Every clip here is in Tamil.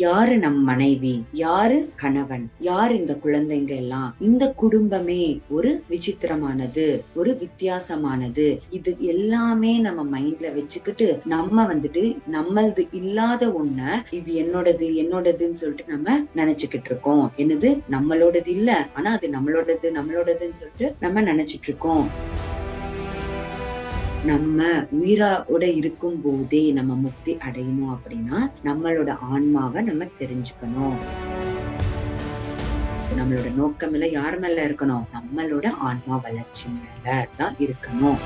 யாரு நம் மனைவி? யாரு கணவன்? யார் இந்த குழந்தைங்க எல்லாம்? இந்த குடும்பமே ஒரு விசித்திரமானது ஒரு வித்தியாசமானது. இது எல்லாமே நம்ம மைண்ட்ல வச்சுக்கிட்டு நம்ம வந்துட்டு நம்மளது இல்லாத ஒண்ண இது என்னோடது என்னோடதுன்னு சொல்லிட்டு நம்ம நினைச்சுக்கிட்டு இருக்கோம். என்னது? நம்மளோடது இல்ல. ஆனா அது நம்மளோடது நம்மளோடதுன்னு சொல்லிட்டு நம்ம நினைச்சிட்டு இருக்கோம். நம்ம உயிரோட இருக்கும் போதே நம்ம முக்தி அடையணும் அப்படின்னா நம்மளோட ஆன்மாவை நம்ம தெரிஞ்சுக்கணும். நம்மளோட நோக்கம் எல்லாம் யார் மேல இருக்கணும்? நம்மளோட ஆன்மா வளர்ச்சி மேல தான் இருக்கணும்.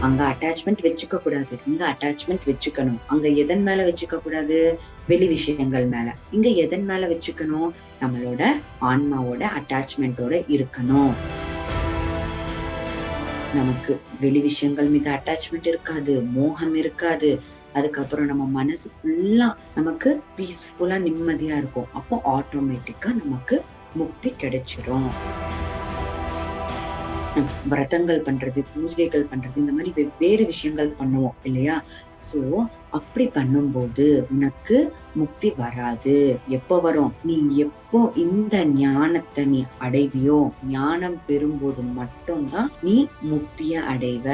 அங்க அட்டாச்மெண்ட் வச்சுக்க கூடாது. இங்க அட்டாச்மெண்ட் வச்சுக்கணும். அங்க எதன் மேல வச்சுக்க கூடாது? வெளி விஷயங்கள் மேல. இங்க எதன் மேல வச்சுக்கணும்? நம்மளோட ஆன்மாவோட அட்டாச்மெண்டோட இருக்கணும். நமக்கு வெளி விஷயங்கள் மீது அட்டாச்மெண்ட் இருக்காது மோகம் இருக்காது. அதுக்கப்புறம் நம்ம மனசு ஃபுல்லா நமக்கு பீஸ்ஃபுல்லா நிம்மதியா இருக்கும். அப்போ ஆட்டோமேட்டிக்கா நமக்கு முக்தி கிடைச்சிரும். விரதங்கள் பண்றது பூஜைகள் பண்றது இந்த மாதிரி வெவ்வேறு விஷயங்கள் பண்ணுவோம் இல்லையா? சோ அப்படி பண்ணும்போது உனக்கு முக்தி வராது. எப்போ வரும்? நீ எப்போ இந்த ஞானத்தை நீ அடைவியோ ஞானம் பெறும்போது மட்டும்தான் நீ முக்திய அடைவ.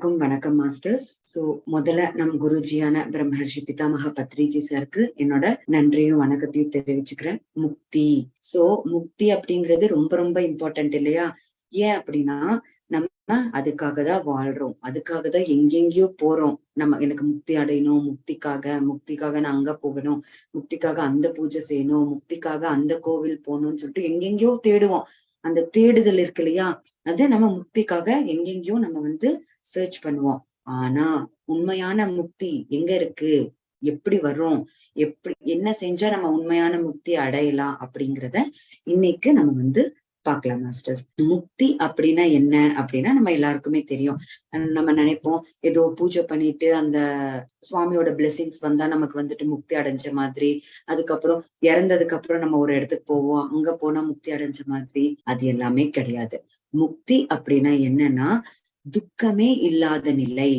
எல்லாருக்கும் வணக்கம் மாஸ்டர்ஸ். சோ முதல்ல நம் குருஜியான பிரம்மஹர்ஷி பிதாமக பத்ரிஜி சாருக்கு என்னோட நன்றியும் வணக்கத்தையும் தெரிவிச்சுக்கிறேன். முக்தி. சோ முக்தி அப்படிங்கிறது ரொம்ப ரொம்ப இம்பார்ட்டன்ட் இல்லையா? ஏன் அப்படின்னா நம்ம அதுக்காக தான் வாழ்றோம். அதுக்காக தான் எங்கெங்கயோ போறோம். நம்ம எனக்கு முக்தி அடையணும் முக்திக்காக முக்திக்காக நான் அங்க போகணும் முக்திக்காக அந்த பூஜை செய்யணும் முக்திக்காக அந்த கோவில் போகணும்னு சொல்லிட்டு எங்கெங்கயோ தேடுவோம். அந்த தேடுதல் இருக்கு இல்லையா? அது நம்ம முக்திக்காக எங்கெங்கயோ நம்ம வந்து சர்ச் பண்ணுவோம். ஆனா உண்மையான முக்தி எங்க இருக்கு? எப்படி வரும் எப்படி என்ன செஞ்சா நம்ம உண்மையான முக்தி அடையலாம் அப்படிங்கிறத இன்னைக்கு நம்ம வந்து பார்க்கலாம் மாஸ்டர்ஸ் முக்தி அப்படின்னா என்ன? அப்படின்னா நம்ம எல்லாருக்குமே தெரியும். நம்ம நினைப்போம் ஏதோ பூஜை பண்ணிட்டு அந்த சுவாமியோட பிளெஸிங்ஸ் வந்தா நமக்கு வந்துட்டு முக்தி அடைஞ்ச மாதிரி அதுக்கப்புறம் இறந்ததுக்கு அப்புறம் நம்ம ஒரு இடத்துக்கு போவோம் அங்க போனா முக்தி அடைஞ்ச மாதிரி அது எல்லாமே கிடையாது. முக்தி அப்படின்னா என்னன்னா துக்கமே இல்லாத நிலை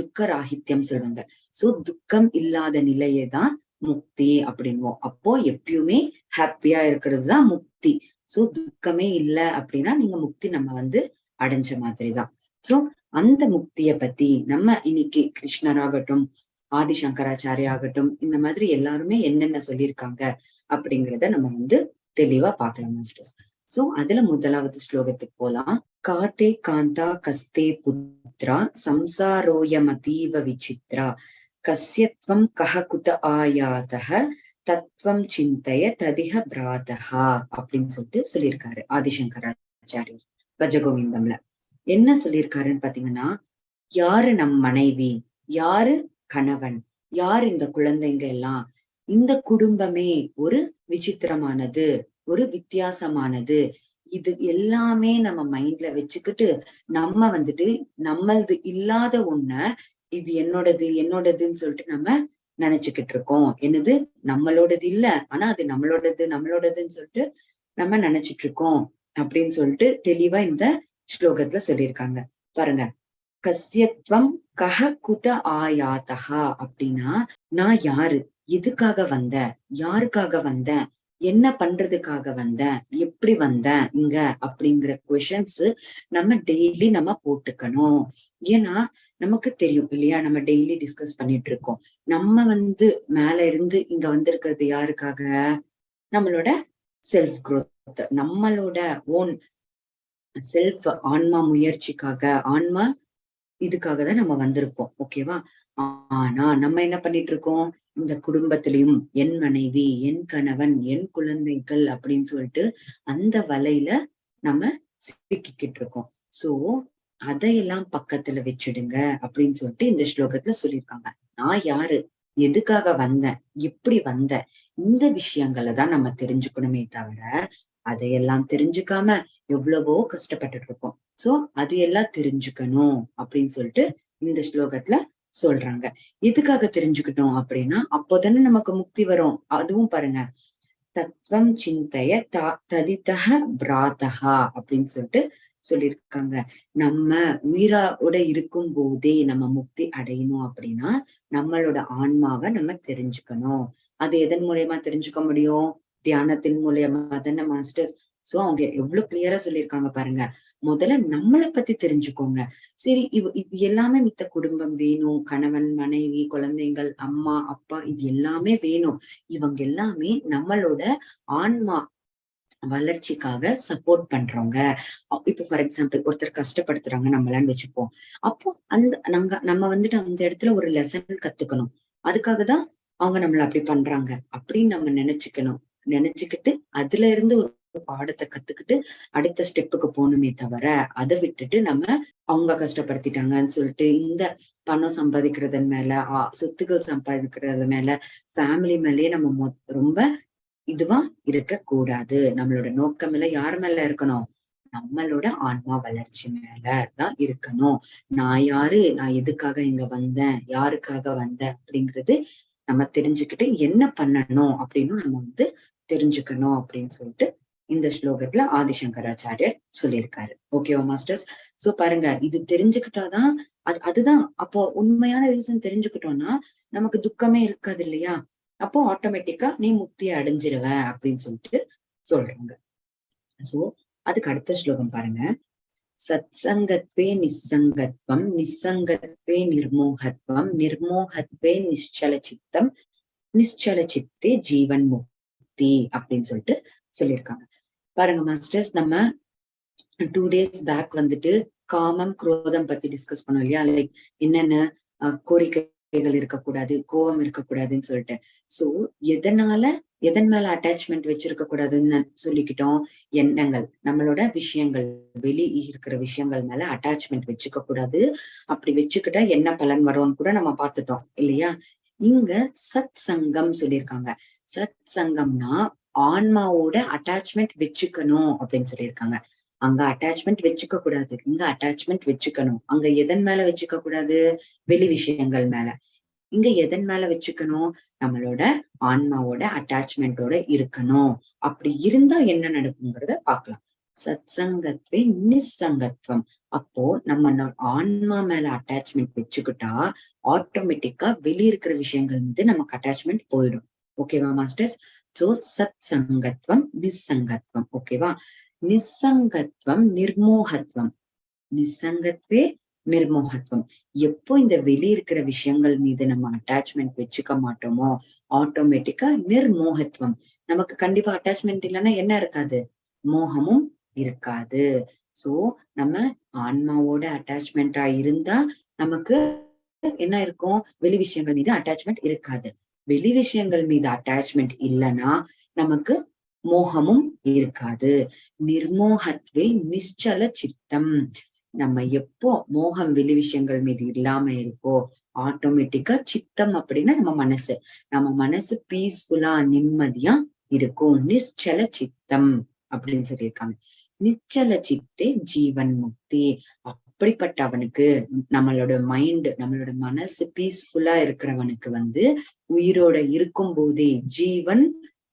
துக்க ராகித்யம் சொல்லுவாங்க. சோ துக்கம் இல்லாத நிலையை தான் முக்தி அப்படின்வோம். அப்போ எப்பயுமே ஹாப்பியா இருக்கிறது தான் முக்தி. சோ துக்கமே இல்ல அப்படின்னா நீங்க முக்தி நம்ம வந்து அடைஞ்ச மாதிரிதான். சோ அந்த முக்திய பத்தி நம்ம இன்னைக்கு கிருஷ்ணராகட்டும் ஆதிசங்கராச்சாரியா ஆகட்டும் இந்த மாதிரி எல்லாருமே என்னென்ன சொல்லியிருக்காங்க அப்படிங்கிறத நம்ம வந்து தெளிவா பார்க்கலாம் மாஸ்டர்ஸ் சோ அதுல முதலாவது ஸ்லோகத்துக்கு போலாம். காத்தே காந்தா கஸ்தே புத்ரா சம்சாரோயமதீவ விசித்ரா. கஸ்யத்வம் கஹ குத ஆயாதக தத்துவம் சிந்தைய ததிக பிராதகா அப்படின்னு சொல்லிட்டு சொல்லியிருக்காரு ஆதிசங்கராச்சாரியர் பஜகோவிந்தம்ல. என்ன சொல்லியிருக்காருன்னு பாத்தீங்கன்னா யாரு நம் மனைவி? யாரு கணவன்? யார் இந்த குழந்தைங்க எல்லாம்? இந்த குடும்பமே ஒரு விசித்திரமானது ஒரு வித்தியாசமானது. இது எல்லாமே நம்ம மைண்ட்ல வச்சுக்கிட்டு நம்ம வந்துட்டு நம்மளது இல்லாத ஒண்ண இது என்னோடது என்னோடதுன்னு சொல்லிட்டு நம்ம நினைச்சுக்கிட்டு இருக்கோம் என்னது? நம்மளோடது இல்ல. ஆனா அது நம்மளோடது நம்மளோடதுன்னு சொல்லிட்டு நம்ம நினைச்சிட்டு இருக்கோம் அப்படின்னு சொல்லிட்டு தெளிவா இந்த ஸ்லோகத்துல சொல்லியிருக்காங்க. பாருங்க. கசியத்வம் கஹ குத ஆயாத்தகா அப்படின்னா நான் யாரு? எதுக்காக வந்த? யாருக்காக வந்தேன் என்ன பண்றதுக்காக வந்தேன் எப்படி வந்தேன் இங்க? அப்படிங்கிற கொஷன்ஸ் நம்ம டெய்லி நம்ம போட்டுக்கணும். ஏன்னா நமக்கு தெரியும் இல்லையா? நம்ம டெய்லி டிஸ்கஸ் பண்ணிட்டு இருக்கோம் நம்ம வந்து மேல இருந்து இங்க வந்திருக்கிறது யாருக்காக? நம்மளோட செல்ஃப் குரோத் நம்மளோட ஓன் செல்ஃப் ஆன்மா முயற்சிக்காக ஆன்மா இதுக்காக தான் நம்ம வந்திருக்கோம். ஓகேவா ஆனா நம்ம என்ன பண்ணிட்டு இருக்கோம் இந்த குடும்பத்திலையும் என் மனைவி என் கணவன் என் குழந்தைகள் அப்படின்னு சொல்லிட்டு அந்த வலையில நம்ம சிக்கிக்கிட்டு இருக்கோம் சோ அதையெல்லாம் பக்கத்துல வச்சிடுங்க அப்படின்னு சொல்லிட்டு இந்த ஸ்லோகத்துல சொல்லியிருக்காங்க. நான் யாரு? எதுக்காக வந்தேன்? எப்படி வந்தேன்? இந்த விஷயங்களை தான் நம்ம தெரிஞ்சுக்கணுமே தவிர அதையெல்லாம் தெரிஞ்சுக்காம எவ்வளவோ கஷ்டப்பட்டுட்டு இருக்கோம். சோ அதையெல்லாம் தெரிஞ்சுக்கணும் அப்படின்னு சொல்லிட்டு இந்த ஸ்லோகத்துல சொல்றாங்க. எதுக்காக தெரிஞ்சுக்கிட்டோம் அப்படின்னா அப்போதானே நமக்கு முக்தி வரும். அதுவும் பாருங்க. தத்துவம் சிந்தைய த ததிதக பிராதகா அப்படின்னு சொல்லிட்டு சொல்லியிருக்காங்க. நம்ம உயிரோட இருக்கும் போதே நம்ம முக்தி அடையணும் அப்படின்னா நம்மளோட ஆன்மாவை நம்ம தெரிஞ்சுக்கணும். அது எதன் மூலியமா தெரிஞ்சுக்க முடியும்? தியானத்தின் மூலியமா தானே மாஸ்டர்ஸ்? சோ அவங்க எவ்வளவு கிளியரா சொல்லியிருக்காங்க பாருங்க. முதல்ல நம்மளை பத்தி தெரிஞ்சுக்கோங்க. சரி இவ் இது எல்லாமே மித்த குடும்பம் வேணும். கணவன் மனைவி குழந்தைகள் அம்மா அப்பா இது எல்லாமே வேணும். இவங்க எல்லாமே நம்மளோட ஆன்மா வளர்ச்சிக்காக சப்போர்ட் பண்றவங்க. இப்போ ஃபார் எக்ஸாம்பிள் ஒருத்தர் கஷ்டப்படுத்துறாங்க நம்மளான்னு வச்சுப்போம். அப்போ அந்த நாங்க நம்ம வந்துட்டு அந்த இடத்துல ஒரு லெசன் கத்துக்கணும். அதுக்காக தான் அவங்க நம்மள அப்படி பண்றாங்க அப்படின்னு நம்ம நினைச்சுக்கணும். நினைச்சுக்கிட்டு அதுல இருந்து ஒரு பாடத்தை கத்துக்கிட்டு அடுத்த ஸ்டெப்புக்கு போகணுமே தவிர அதை விட்டுட்டு நம்ம அவங்க கஷ்டப்படுத்திட்டாங்கன்னு சொல்லிட்டு இந்த பணம் சம்பாதிக்கிறதன் மேல சொத்துக்கள் சம்பாதிக்கிறது மேல ஃபேமிலி மேலேயே நம்ம ரொம்ப இதுவா இருக்க கூடாது நம்மளோட நோக்கம் எல்லாம் யார் மேல இருக்கணும்? நம்மளோட ஆன்மா வளர்ச்சி மேலதான் இருக்கணும். நான் யாரு? நான் எதுக்காக இங்க வந்தேன்? யாருக்காக வந்தேன்? அப்படிங்கிறது நம்ம தெரிஞ்சுக்கிட்டு என்ன பண்ணணும் அப்படின்னு நம்ம வந்து தெரிஞ்சுக்கணும் அப்படின்னு சொல்லிட்டு இந்த ஸ்லோகத்துல ஆதிசங்கராச்சாரியர் சொல்லியிருக்காரு. ஓகேவா மாஸ்டர்ஸ் சோ பாருங்க இது தெரிஞ்சுக்கிட்டாதான் அது அதுதான் அப்போ உண்மையான ரீசன் தெரிஞ்சுக்கிட்டோம்னா நமக்கு துக்கமே இருக்காது இல்லையா? அப்போ ஆட்டோமேட்டிக்கா நீ முக்தியை அடைஞ்சிருவ அப்படின்னு சொல்லிட்டு சொல்றாங்க. சோ அதுக்கு அடுத்த ஸ்லோகம் பாருங்க. சத்சங்கத்வே நிசங்கத்வம் நிசங்கத்வே நிர்மோகத்வம் நிர்மோகத்வே நிச்சல சித்தம் நிச்சல சித்தே ஜீவன் முக்தி அப்படின்னு சொல்லிட்டு சொல்லியிருக்காங்க. பாருங்க மாஸ்டர்ஸ் நம்ம டூ டேஸ் பேக் வந்துட்டு காமம் குரோதம் பத்தி டிஸ்கஸ் பண்ணோம் இல்லையா? லைக் என்னென்ன கோரிக்கை கோரிக்கைகள் இருக்கக்கூடாது கோவம் இருக்கக்கூடாதுன்னு சொல்லிட்டு சோ எதனால எதன் மேல அட்டாச்மெண்ட் வச்சிருக்க கூடாதுன்னு சொல்லிக்கிட்டோம்? எண்ணங்கள் நம்மளோட விஷயங்கள் வெளி இருக்கிற விஷயங்கள் மேல அட்டாச்மெண்ட் வச்சுக்க கூடாது அப்படி வச்சுக்கிட்டா என்ன பலன் வரும்னு கூட நம்ம பார்த்துட்டோம் இல்லையா? இங்க சத் சங்கம் சொல்லியிருக்காங்க. சத் சங்கம்னா ஆன்மாவோட அட்டாச்மெண்ட் வச்சுக்கணும் அப்படின்னு சொல்லியிருக்காங்க. அங்க அட்டாச்மெண்ட் வச்சுக்க கூடாது. இங்க அட்டாச்மெண்ட் வச்சுக்கணும். அங்க எதன் மேல வச்சுக்க கூடாது? வெளி விஷயங்கள் மேல. இங்க எதன் மேல வச்சுக்கணும்? நம்மளோட ஆன்மாவோட அட்டாச்மெண்டோட இருக்கணும். அப்படி இருந்தா என்ன நடக்குங்கிறத பாக்கலாம் சத் சங்கத்வே நிசங்கத்வம் அப்போ நம்ம ஆன்மா மேல அட்டாச்மெண்ட் வச்சுக்கிட்டா ஆட்டோமேட்டிக்கா வெளியிருக்கிற விஷயங்கள் வந்து நமக்கு அட்டாச்மெண்ட் போயிடும். ஓகேவா மாஸ்டர்ஸ் சோ சத் சங்கத்வம் நிசங்கத்வம் ஓகேவா நிசங்கத்வம் நிர்மோகத்வம். நிசங்கத்வே நிர்மோகத்துவம் எப்போ இந்த வெளி இருக்கிற விஷயங்கள் மீது நம்ம அட்டாச்மெண்ட் வச்சுக்க மாட்டோமோ ஆட்டோமேட்டிக்கா நிர்மோகத்துவம் நமக்கு கண்டிப்பா அட்டாச்மெண்ட் இல்லைன்னா என்ன இருக்காது? மோகமும் இருக்காது. சோ நம்ம ஆன்மாவோட அட்டாச்மெண்டா இருந்தா நமக்கு என்ன இருக்கும்? வெளி விஷயங்கள் மீது அட்டாச்மெண்ட் இருக்காது. வெளி விஷயங்கள் மீது அட்டாச்மெண்ட் இல்லைன்னா நமக்கு மோகமும் இருக்காது. நிர்மோகத்வே நிச்சல சித்தம். நம்ம எப்போ மோகம் வெளி விஷயங்கள் மீது இல்லாம இருக்கோ ஆட்டோமேட்டிக்கா சித்தம் அப்படின்னா நம்ம மனசு. நம்ம மனசு பீஸ்ஃபுல்லா நிம்மதியா இருக்கும். நிச்சல சித்தம் அப்படின்னு சொல்லியிருக்காங்க. நிச்சல சித்தே ஜீவன் முக்தி. அப்படிப்பட்ட அவனுக்கு நம்மளோட மைண்ட் நம்மளோட மனசு பீஸ்ஃபுல்லா இருக்கிறவனுக்கு வந்து உயிரோட இருக்கும் போதே ஜீவன்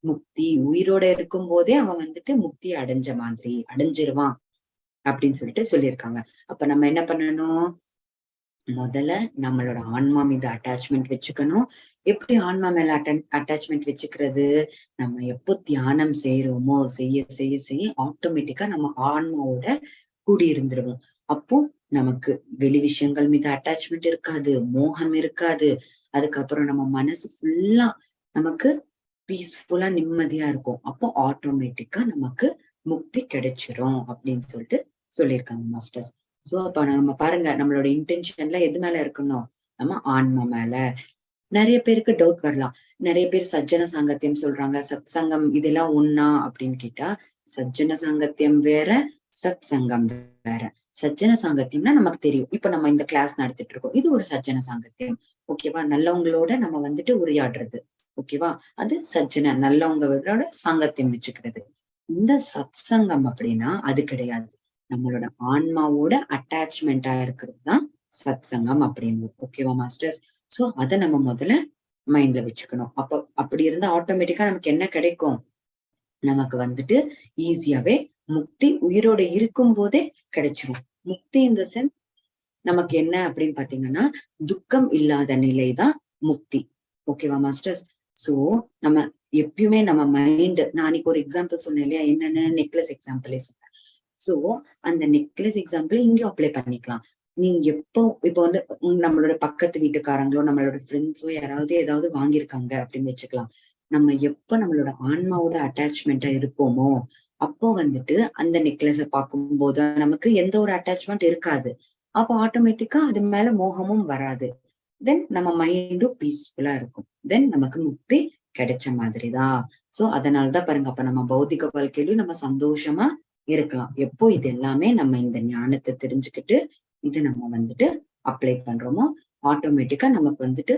முக்தி உயிரோட இருக்கும் போதே அவன் வந்துட்டு முக்தி அடைஞ்ச மாதிரி அடைஞ்சிருவான் அப்படின்னு சொல்லிட்டு சொல்லியிருக்காங்க. அப்ப நம்ம என்ன பண்ணணும்? முதல்ல நம்மளோட ஆன்மா மீது அட்டாச்மெண்ட் வச்சுக்கணும். எப்படி ஆன்மா மேல அட்டாச்மெண்ட் வச்சுக்கிறது? நம்ம எப்போ தியானம் செய்யறோமோ செய்ய செய்ய செய்ய ஆட்டோமேட்டிக்கா நம்ம ஆன்மாவோட கூடி இருந்துருவோம் அப்போ நமக்கு வெளி விஷயங்கள் மீது அட்டாச்மெண்ட் இருக்காது மோகம் இருக்காது. அதுக்கப்புறம் நம்ம மனசு ஃபுல்லா நமக்கு பீஸ்ஃபுல்லா நிம்மதியா இருக்கும். அப்போ ஆட்டோமேட்டிக்கா நமக்கு முக்தி கிடைச்சிரும் அப்படின்னு சொல்லிட்டு சொல்லியிருக்காங்க மாஸ்டர்ஸ் சோ அப்ப நம்ம பாருங்க நம்மளோட இன்டென்ஷன்ல எது மேல இருக்கணும்? நம்ம ஆன்மா மேல. நிறைய பேருக்கு டவுட் வரலாம். நிறைய பேர் சஜ்ஜன சாங்கத்தியம் சொல்றாங்க. சத் சங்கம் இதெல்லாம் ஒன்னா அப்படின்னு கேட்டா சஜ்ஜன சாங்கத்தியம் வேற சத் சங்கம் வேற. சஜ்ஜன சாங்கத்தியம்னா நமக்கு தெரியும். இப்ப நம்ம இந்த கிளாஸ் நடத்திட்டு இருக்கோம். இது ஒரு சஜ்ஜன சாங்கத்தியம். ஓகேவா நல்லவங்களோட நம்ம வந்துட்டு உரையாடுறது. ஓகேவா? அது சஜ்ஜன நல்லவங்களோட சாங்கத்தியம் வச்சுக்கிறது இந்த சத் சங்கம் அப்படின்னா அது கிடையாது. நம்மளோட ஆன்மாவோட அட்டாச்மெண்டா இருக்கிறது தான் சத் சங்கம் அப்படின்னு ஓகேவா மாஸ்டர்ஸ் சோ அதை நம்ம முதல்ல மைண்ட்ல வச்சுக்கணும். அப்ப அப்படி இருந்தா ஆட்டோமேட்டிக்கா நமக்கு என்ன கிடைக்கும்? நமக்கு வந்துட்டு ஈஸியாவே முக்தி உயிரோட இருக்கும் போதே கிடைச்சிரும். முக்தி இந்த சென்ஸ் நமக்கு என்ன அப்படின்னு பாத்தீங்கன்னா துக்கம் இல்லாத நிலைதான் முக்தி. ஓகேவா மாஸ்டர்ஸ் சோ நம்ம எப்பயுமே நம்ம மைண்ட் நான் அன்னைக்கு ஒரு எக்ஸாம்பிள் சொன்னேன் இல்லையா? என்னென்ன நெக்லஸ் எக்ஸாம்பிளே சொன்னேன். சோ அந்த நெக்லஸ் எக்ஸாம்பிள் இங்கேயும் அப்ளை பண்ணிக்கலாம். நீ எப்போ இப்போ வந்து நம்மளோட பக்கத்து வீட்டுக்காரங்களோ நம்மளோட ஃப்ரெண்ட்ஸோ யாராவது ஏதாவது வாங்கியிருக்காங்க அப்படின்னு வச்சுக்கலாம். நம்ம எப்ப நம்மளோட ஆன்மாவோட அட்டாச்மெண்டா இருப்போமோ அப்போ வந்துட்டு அந்த நெக்லஸ பார்க்கும்போது நமக்கு எந்த ஒரு அட்டாச்மெண்ட் இருக்காது. அப்போ ஆட்டோமேட்டிக்கா அது மேல மோகமும் வராது. தென் நம்ம மைண்டும் பீஸ்ஃபுல்லா இருக்கும். தென் நமக்கு முக்தி கிடைச்ச மாதிரிதான் சோ அதனாலதான் பாருங்க அப்ப நம்ம பௌத்திக வாழ்க்கையிலும் நம்ம சந்தோஷமா இருக்கலாம். எப்போ இது எல்லாமே நம்ம இந்த ஞானத்தை தெரிஞ்சுக்கிட்டு இது நம்ம வந்துட்டு அப்ளை பண்றோமோ ஆட்டோமேட்டிக்கா நமக்கு வந்துட்டு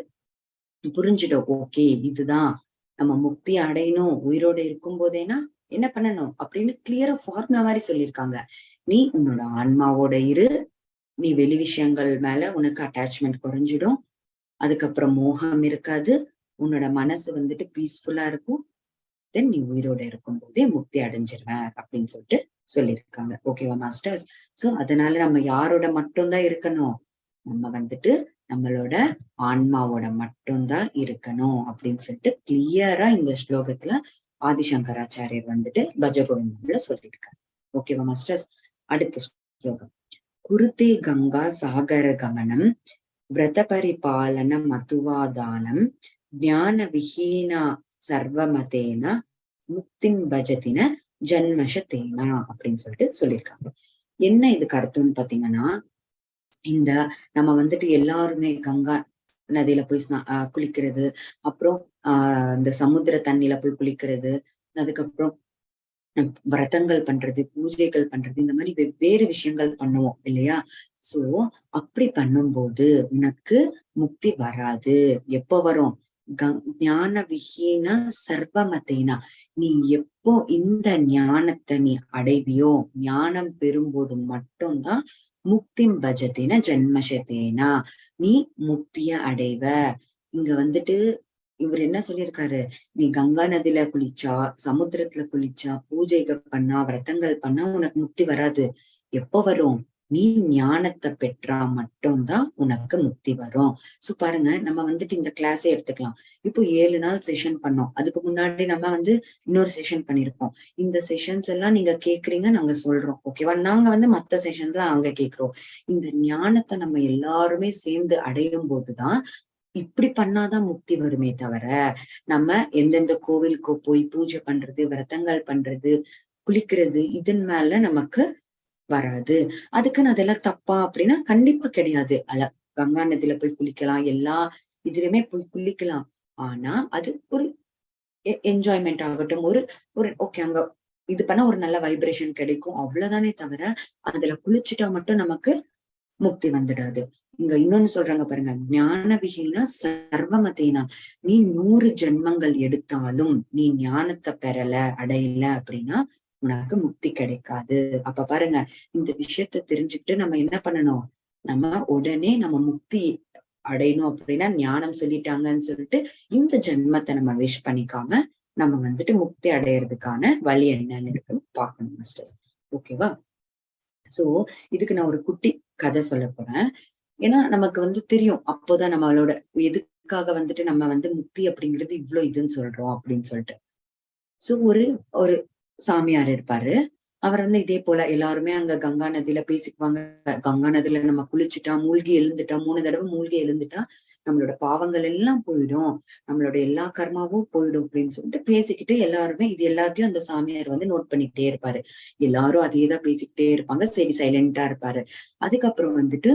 புரிஞ்சிடும். ஓகே இதுதான் நம்ம முக்தி அடையணும். உயிரோட இருக்கும் போதேனா என்ன பண்ணணும்? அப்படின்னு கிளியரா ஃபார்முலா மாதிரி சொல்லியிருக்காங்க. நீ உன்னோட ஆன்மாவோட இரு. நீ வெளி விஷயங்கள் மேல உனக்கு அட்டாச்மெண்ட் குறைஞ்சிடும். அதுக்கப்புறம் மோகம் இருக்காது. உன்னோட மனசு வந்துட்டு பீஸ்ஃபுல்லா இருக்கும். தென் நீ உயிரோட இருக்கும் போதே முக்தி அடைஞ்சிருவ அப்படின்னு சொல்லிட்டு சொல்லியிருக்காங்க. ஓகேவா மாஸ்டர்ஸ் சோ அதனால நம்ம யாரோட மட்டும்தான் இருக்கணும்? நம்ம வந்துட்டு நம்மளோட ஆன்மாவோட மட்டும்தான் இருக்கணும் அப்படின்னு சொல்லிட்டு கிளியரா இந்த ஸ்லோகத்துல ஆதிசங்கராச்சாரியர் வந்துட்டு பஜகோவிந்தம்ல சொல்லியிருக்காரு. ஓகேவா மாஸ்டர்ஸ் அடுத்த ஸ்லோகம். குருத்தே கங்கா சாகர கமனம் விரத பரிபாலன மதுவாதானம் ஞான விஹீனா சர்வமதேன முக்தின் பஜத்தின ஜன்மஷத்தேனா அப்படின்னு சொல்லிட்டு சொல்லியிருக்காங்க. என்ன இது கருத்துன்னு பாத்தீங்கன்னா இந்த நம்ம வந்துட்டு எல்லாருமே கங்கா நதியில போய் குளிக்கிறது அப்புறம் ஆஹ் இந்த சமுத்திர தண்ணியில போய் குளிக்கிறது அதுக்கப்புறம் விரதங்கள் பண்றது பூஜைகள் பண்றது இந்த மாதிரி வெவ்வேறு விஷயங்கள் பண்ணுவோம் இல்லையா? சோ அப்படி பண்ணும்போது உனக்கு முக்தி வராது. எப்ப வரும்? ஞான விஹீன சர்வமத்தைனா. நீ எப்போ இந்த ஞானத்தை நீ அடைவியோ ஞானம் பெறும்போது மட்டும்தான் முக்தி பஜத்தின ஜென்மசத்தேனா நீ முக்திய அடைவ. இங்க வந்துட்டு இவர் என்ன சொல்லியிருக்காரு? நீ கங்கா நதியில குளிச்சா சமுத்திரத்துல குளிச்சா பூஜைகள் பண்ணா விரதங்கள் பண்ணா உனக்கு முக்தி வராது. எப்ப வரும்? நீ ஞானத்தை பெற்றா மட்டும்தான் உனக்கு முக்தி வரும். சோ பாருங்க நம்ம வந்துட்டு இந்த கிளாஸே எடுத்துக்கலாம். இப்போ ஏழு நாள் செஷன் பண்ணோம். அதுக்கு முன்னாடி நம்ம வந்து இன்னொரு செஷன் பண்ணிருப்போம் இந்த செஷன்ஸ் எல்லாம் நீங்க கேக்குறீங்க நாங்க சொல்றோம். ஓகேவா நாங்க வந்து மத்த செஷன்ஸ் அங்க கேக்குறோம். இந்த ஞானத்தை நம்ம எல்லாருமே சேர்ந்து அடையும் போதுதான் இப்படி பண்ணாதான் முக்தி வருமே தவிர நம்ம எந்தெந்த கோவிலுக்கு போய் பூஜை பண்றது விரதங்கள் பண்றது குளிக்கிறது இதன் மேல நமக்கு வராது. அதுக்குன்னு அதெல்லாம் தப்பா அப்படின்னா கண்டிப்பா கிடையாது. அல்ல கங்கா நதியில போய் குளிக்கலாம் எல்லா இதுலயுமே போய் குளிக்கலாம். ஆனா அது ஒரு என்ஜாய்மெண்ட் ஆகட்டும். ஒரு ஒரு ஓகே அங்க இது பண்ணா ஒரு நல்ல வைப்ரேஷன் கிடைக்கும். அவ்வளவுதானே தவிர அதுல குளிச்சுட்டா மட்டும் நமக்கு முக்தி வந்துடாது. இங்க இன்னொன்னு சொல்றாங்க பாருங்க. ஞான விகினா சர்வமதேனா நீ நூறு ஜென்மங்கள் எடுத்தாலும் நீ ஞானத்தை பெறல அடையல அப்படின்னா உனக்கு முக்தி கிடைக்காது. அப்ப பாருங்க இந்த விஷயத்த தெரிஞ்சுக்கிட்டு நம்ம என்ன பண்ணணும்? நம்ம உடனே நம்ம முக்தி அடையணும் அப்படின்னா ஞானம் சொல்லிட்டாங்கன்னு சொல்லிட்டு இந்த ஜென்மத்தை நம்ம விஷ் பண்ணிக்காம நம்ம வந்துட்டு முக்தி அடையிறதுக்கான வழி என்னன்னு இருக்கு பார்க்கணும் மாஸ்டர்ஸ் ஓகேவா சோ இதுக்கு நான் ஒரு குட்டி கதை சொல்ல போறேன். ஏன்னா நமக்கு வந்து தெரியும். அப்போதான் நம்மளோட எதுக்காக வந்துட்டு நம்ம வந்து முக்தி அப்படிங்கிறது இவ்வளவு இதுன்னு சொல்றோம் அப்படின்னு சொல்லிட்டு. சோ ஒரு ஒரு சாமியார் இருப்பாரு. அவர் வந்து இதே போல எல்லாருமே அங்க கங்கா நதியில பேசிக்குவாங்க. கங்கா நதியில நம்ம குளிச்சுட்டா மூழ்கி எழுந்துட்டா மூணு தடவை மூழ்கி எழுந்துட்டா நம்மளோட பாவங்கள் எல்லாம் போயிடும். நம்மளோட எல்லா கர்மாவும் போயிடும் அப்படின்னு சொல்லிட்டு பேசிக்கிட்டு எல்லாருமே இது எல்லாத்தையும் அந்த சாமியார் வந்து நோட் பண்ணிக்கிட்டே இருப்பாரு. எல்லாரும் அதே தான் பேசிக்கிட்டே இருப்பாங்க. சரி சைலண்டா இருப்பாரு. அதுக்கப்புறம் வந்துட்டு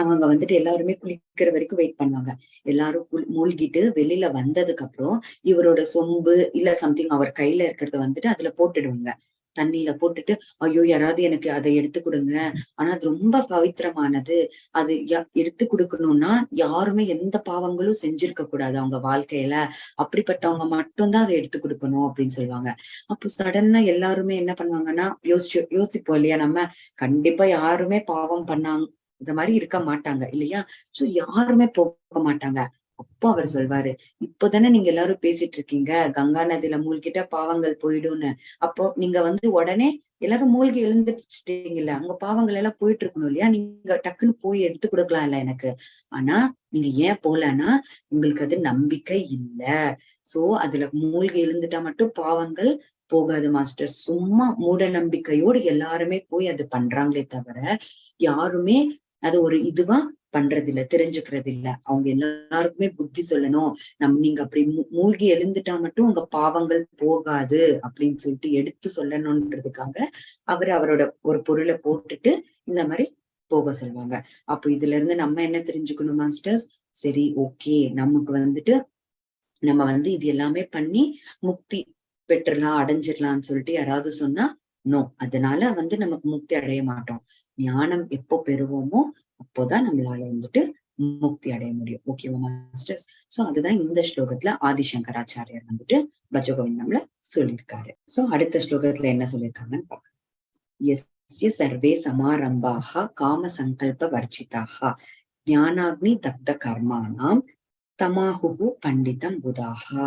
அவங்க வந்துட்டு எல்லாருமே குளிக்கிற வரைக்கும் வெயிட் பண்ணுவாங்க. எல்லாரும் மூழ்கிட்டு வெளியில வந்ததுக்கு அப்புறம் இவரோட சொம்பு இல்ல சம்திங் அவர் கையில இருக்கிறத வந்துட்டு அதுல போட்டுடுவாங்க. தண்ணியில போட்டுட்டு ஐயோ யாராவது எனக்கு அதை எடுத்து கொடுங்க. ஆனா அது ரொம்ப பவித்திரமானது. அது எடுத்து கொடுக்கணும்னா யாருமே எந்த பாவங்களும் செஞ்சிருக்க கூடாது அவங்க வாழ்க்கையில. அப்படிப்பட்டவங்க மட்டும்தான் அதை எடுத்து கொடுக்கணும் அப்படின்னு சொல்லுவாங்க. அப்போ சடனா எல்லாருமே என்ன பண்ணுவாங்கன்னா யோசிச்சு யோசிப்போம் இல்லையா நம்ம? கண்டிப்பா யாருமே பாவம் பண்ணாங்க இந்த மாதிரி இருக்க மாட்டாங்க இல்லையா? சோ யாருமே போக மாட்டாங்க. அப்போ அவர் சொல்வாரு இப்பதானே நீங்க எல்லாரும் பேசிட்டு இருக்கீங்க. கங்கா நதியில மூழ்கிட்ட பாவங்கள் போயிடும்னு. அப்போ நீங்க வந்து உடனே எல்லாரும் மூழ்கி எழுந்துட்டீங்கல்ல உங்க பாவங்கள் எல்லாம் போயிட்டு இருக்கணும் இல்லையா? நீங்க டக்குன்னு போய் எடுத்து கொடுக்கலாம் இல்ல எனக்கு. ஆனா நீங்க ஏன் போலன்னா உங்களுக்கு அது நம்பிக்கை இல்ல. சோ அதுல மூழ்கி எழுந்துட்டா மட்டும் பாவங்கள் போகாது மாஸ்டர். சும்மா மூட நம்பிக்கையோடு எல்லாருமே போய் அது பண்றாங்களே தவிர யாருமே அது ஒரு இதுவா பண்றது இல்ல தெரிஞ்சுக்கிறது இல்ல அவங்க எல்லாருக்குமே புத்தி சொல்லணும். நம் நீங்க அப்படி மூழ்கி எழுந்துட்டா மட்டும் உங்க பாவங்கள் போகாது அப்படின்னு சொல்லிட்டு எடுத்து சொல்லணும்ன்றதுக்காக அவர் அவரோட ஒரு பொருளை போட்டுட்டு இந்த மாதிரி போக சொல்லுவாங்க அப்போ இதுல இருந்து நம்ம என்ன தெரிஞ்சுக்கணும் மாஸ்டர்ஸ் சரி ஓகே நமக்கு வந்துட்டு நம்ம வந்து இது எல்லாமே பண்ணி முக்தி பெற்றுலாம் அடைஞ்சிடலாம்னு சொல்லிட்டு யாராவது சொன்னா நோ அதனால வந்து நமக்கு முக்தி அடைய மாட்டோம். ஞானம் எப்போ பெறுவோமோ அப்போதான் நம்மளால வந்துட்டு முக்தி அடைய முடியும். ஓகேவா மாஸ்டர்ஸ் சோ அதுதான் இந்த ஸ்லோகத்துல ஆதிசங்கராச்சாரியர் வந்துட்டு பஜகோவிந்தம்ல சொல்லியிருக்காரு. சோ அடுத்த ஸ்லோகத்துல என்ன சொல்லியிருக்காங்கன்னு பாக்கலாம் எஸ்ய சர்வே சமாரம்பாக காம சங்கல்ப வர்ச்சிதாக. ஞானாக்னி தப்த கர்மானாம் தமாகுகு பண்டிதம் புதாகா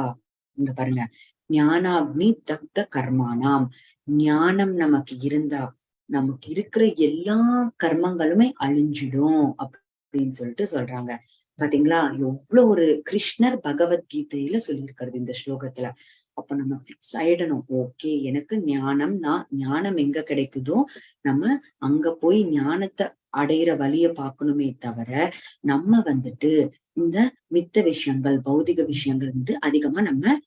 இங்க பாருங்க. ஞானாக்னி தப்த கர்மானாம். ஞானம் நமக்கு இருந்தா நமக்கு இருக்கிற எல்லா கர்மங்களுமே அழிஞ்சிடும் அப்படின்னு சொல்லிட்டு சொல்றாங்க. பாத்தீங்களா? எவ்வளவு ஒரு கிருஷ்ணர் பகவத்கீதையில சொல்லியிருக்கிறது இந்த ஸ்லோகத்துல. அப்ப நம்ம பிக்ஸ் ஆயிடணும். ஓகே எனக்கு ஞானம் நான் ஞானம் எங்க கிடைக்குதோ நம்ம அங்க போய் ஞானத்தை அடையிற வழிய பாக்கணுமே தவிர நம்ம வந்துட்டு இந்த மித்த விஷயங்கள் பௌதிக விஷயங்கள் வந்து அதிகமா நம்ம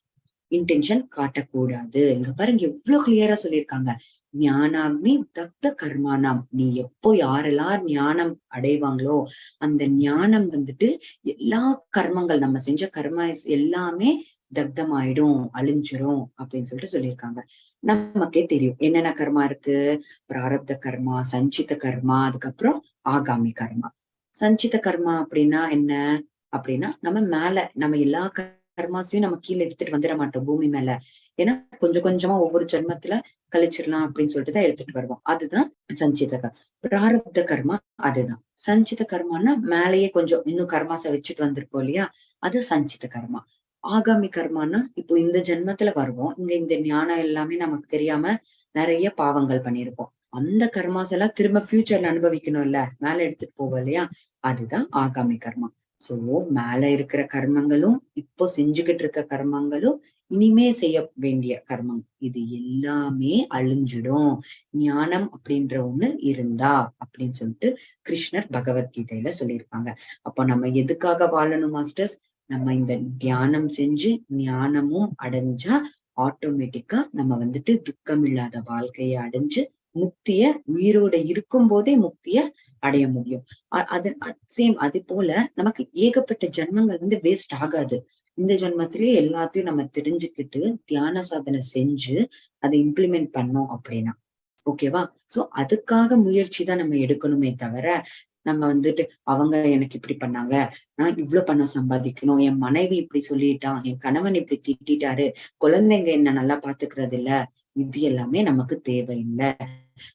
இன்டென்ஷன் காட்டக்கூடாது. இங்க பாருங்க எவ்வளவு கிளியரா சொல்லியிருக்காங்க. ஞானாக்னி தக்த கர்மானாம். நீ எப்போ யாரெல்லாம் ஞானம் அடைவாங்களோ அந்த ஞானம் வந்துட்டு எல்லா கர்மங்கள் நம்ம செஞ்ச கர்மா எல்லாமே தக்தமாயிடும் அழிஞ்சிரும் அப்படின்னு சொல்லிட்டு சொல்லியிருக்காங்க. நமக்கே தெரியும். என்னென்ன கர்மா இருக்கு? பிராரப்த கர்மா சஞ்சித கர்மா அதுக்கப்புறம் ஆகாமி கர்மா. சஞ்சித கர்மா அப்படின்னா என்ன? அப்படின்னா நம்ம மேல நம்ம எல்லா கர்மாசையும் நம்ம கீழே எடுத்துட்டு வந்துட மாட்டோம் பூமி மேல. ஏன்னா கொஞ்சம் கொஞ்சமா ஒவ்வொரு ஜென்மத்துல கழிச்சிடலாம் அப்படின்னு சொல்லிட்டு தான் எடுத்துட்டு வருவோம். அதுதான் சஞ்சித கர்மா பிராரப்த கர்மா அதுதான். சஞ்சித கர்மான்னா மேலேயே கொஞ்சம் இன்னும் கர்மாச வச்சுட்டு வந்திருப்போம் இல்லையா? அது சஞ்சித கர்மா. ஆகாமி கர்மானா இப்போ இந்த ஜென்மத்துல வருவோம். இங்க இந்த ஞானம் எல்லாமே நமக்கு தெரியாம நிறைய பாவங்கள் பண்ணியிருப்போம். அந்த கர்மாஸ் எல்லாம் திரும்ப ஃபியூச்சர்ல அனுபவிக்கணும் இல்ல மேல எடுத்துட்டு போவோம் இல்லையா? அதுதான் ஆகாமி கர்மா. சோ மேல இருக்கிற கர்மங்களும் இப்போ செஞ்சுக்கிட்டு இருக்க கர்மங்களும் இனிமே செய்ய வேண்டிய கர்மம் இது எல்லாமே அழிஞ்சிடும். ஞானம் அப்படின்ற ஒண்ணு இருந்தா அப்படின்னு சொல்லிட்டு கிருஷ்ணர் பகவத்கீதையில சொல்லியிருக்காங்க. அப்போ நம்ம எதுக்காக வாழணும் மாஸ்டர்ஸ்? நம்ம இந்த தியானம் செஞ்சு ஞானமும் அடைஞ்சா ஆட்டோமேட்டிக்கா நம்ம வந்துட்டு துக்கம் இல்லாத வாழ்க்கையை அடைஞ்சு முக்திய உயிரோட இருக்கும் போதே முக்திய அடைய முடியும். அது சேம் அது போல நமக்கு ஏகப்பட்ட ஜென்மங்கள் வந்து வேஸ்ட் ஆகாது. இந்த ஜென்மத்திலேயே எல்லாத்தையும் நம்ம தெரிஞ்சுக்கிட்டு தியான சாதனை செஞ்சு அதை இம்ப்ளிமெண்ட் பண்ணோம் அப்படின்னா ஓகேவா சோ அதுக்காக முயற்சி தான் நம்ம எடுக்கணுமே தவிர நம்ம வந்துட்டு அவங்க எனக்கு இப்படி பண்ணாங்க நான் இவ்வளவு பணம் சம்பாதிக்கணும் என் மனைவி இப்படி சொல்லிட்டான் என் கணவன் இப்படி திட்டாரு குழந்தைங்க என்ன நல்லா பாத்துக்கிறது இல்ல இது எல்லாமே நமக்கு தேவையில்லை.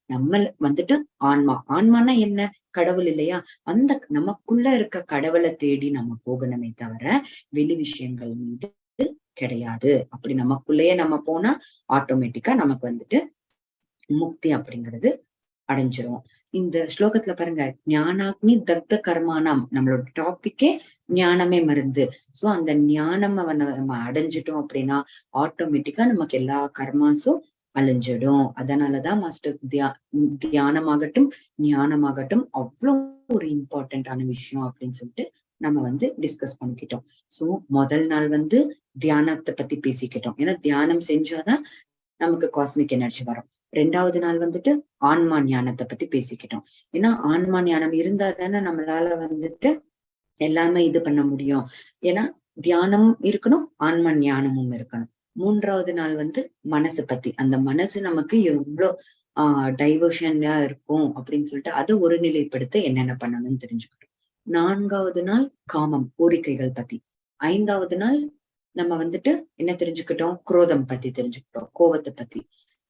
நம்ம வந்துட்டு ஆன்மா. ஆன்மானா என்ன? கடவுள் இல்லையா? அந்த நமக்குள்ள இருக்க கடவுளை தேடி நம்ம போகணுமே தவிர வெளி விஷயங்கள் மீது கிடையாது. அப்படி நமக்குள்ளேயே நம்ம போனா ஆட்டோமேட்டிக்கா நமக்கு வந்துட்டு முக்தி அப்படிங்கிறது அடைஞ்சிரும். இந்த ஸ்லோகத்துல பாருங்க ஞானாக்னி தக்த கர்மானம். நம்மளோட டாபிக்கே ஞானமே மருந்து. சோ அந்த ஞானம் நம்ம அடைஞ்சிட்டோம் அப்படின்னா ஆட்டோமேட்டிக்கா நமக்கு எல்லா கர்மாஸும் அழிஞ்சிடும். அதனாலதான் மாஸ்டர் தியா தியானமாகட்டும் ஞானமாகட்டும் அவ்வளோ ஒரு இம்பார்ட்டன்டான விஷயம் அப்படின்னு சொல்லிட்டு நம்ம வந்து டிஸ்கஸ் பண்ணிக்கிட்டோம். சோ முதல் நாள் வந்து தியானத்தை பத்தி பேசிக்கிட்டோம். ஏன்னா தியானம் செஞ்சாதான் நமக்கு காஸ்மிக் எனர்ஜி வரும். ரெண்டாவது நாள் வந்துட்டு ஆன்மா ஞானத்தை பத்தி பேசிக்கிட்டோம். ஏன்னா ஆன்மா ஞானம் இருந்தா தானே நம்மளால வந்துட்டு எல்லாமே இது பண்ண முடியும். ஏன்னா தியானம் இருக்கணும் ஆன்மா ஞானமும் இருக்கணும். மூன்றாவது நாள் வந்து மனசு பத்தி. அந்த மனசு நமக்கு எவ்வளோ ஆஹ் டைவர்ஷனா இருக்கும் அப்படின்னு சொல்லிட்டு அதை ஒருநிலைப்படுத்த என்னென்ன பண்ணணும்னு தெரிஞ்சுக்கிட்டோம் நான்காவது நாள் காமம் கோரிக்கைகள் பத்தி. ஐந்தாவது நாள் நம்ம வந்துட்டு என்ன தெரிஞ்சுக்கிட்டோம்? குரோதம் பத்தி தெரிஞ்சுக்கிட்டோம் கோவத்தை பத்தி.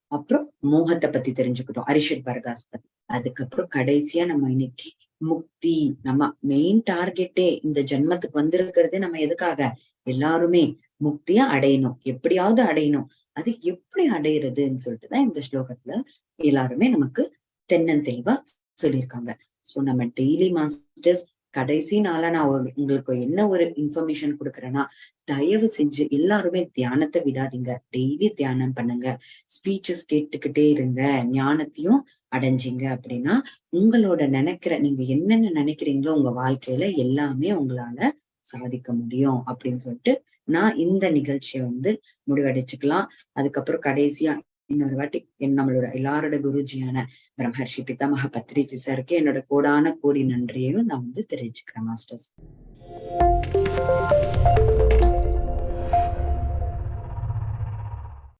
அப்புறம் மோகத்தை பத்தி தெரிஞ்சுக்கிட்டோம் அரிஷத் பர்காஸ் பத்தி. அதுக்கப்புறம் கடைசியா நம்ம இன்னைக்கு முக்தி. நம்ம மெயின் டார்கெட்டே இந்த ஜென்மத்துக்கு வந்திருக்கிறதே நம்ம எதுக்காக? எல்லாருமே முக்திய அடையணும். எப்படியாவது அடையணும். அது எப்படி அடையிறதுன்னு சொல்லிட்டுதான் இந்த ஸ்லோகத்துல எல்லாருமே நமக்கு தென்னந்தெளிவா சொல்லியிருக்காங்க. சோ நம்ம டெய்லி மாஸ்டர்ஸ் கடைசி நாளா நான் உங்களுக்கு என்ன ஒரு இன்ஃபர்மேஷன் கொடுக்குறேன்னா தயவு செஞ்சு எல்லாருமே தியானத்தை விடாதீங்க. டெய்லி தியானம் பண்ணுங்க. ஸ்பீச்சஸ் கேட்டுக்கிட்டே இருங்க. ஞானத்தையும் அடைஞ்சிங்க அப்படின்னா உங்களோட நினைக்கிற நீங்க என்னென்ன நினைக்கிறீங்களோ உங்க வாழ்க்கையில எல்லாமே உங்களால சாதிக்க முடியும் அப்படின்னு சொல்லிட்டு நான் இந்த நிகழ்ச்சியை வந்து முடிவடைச்சுக்கலாம். அதுக்கப்புறம் கடைசியா இன்னொரு வாட்டி என் நம்மளோட எல்லாரோட குருஜியான பிரம்மர்ஷி பிதாமக பத்ரிஜி சாருக்கு என்னோட கோடான கோடி நன்றியையும் நான் வந்து தெரிவிச்சுக்கிறேன் மாஸ்டர்ஸ்.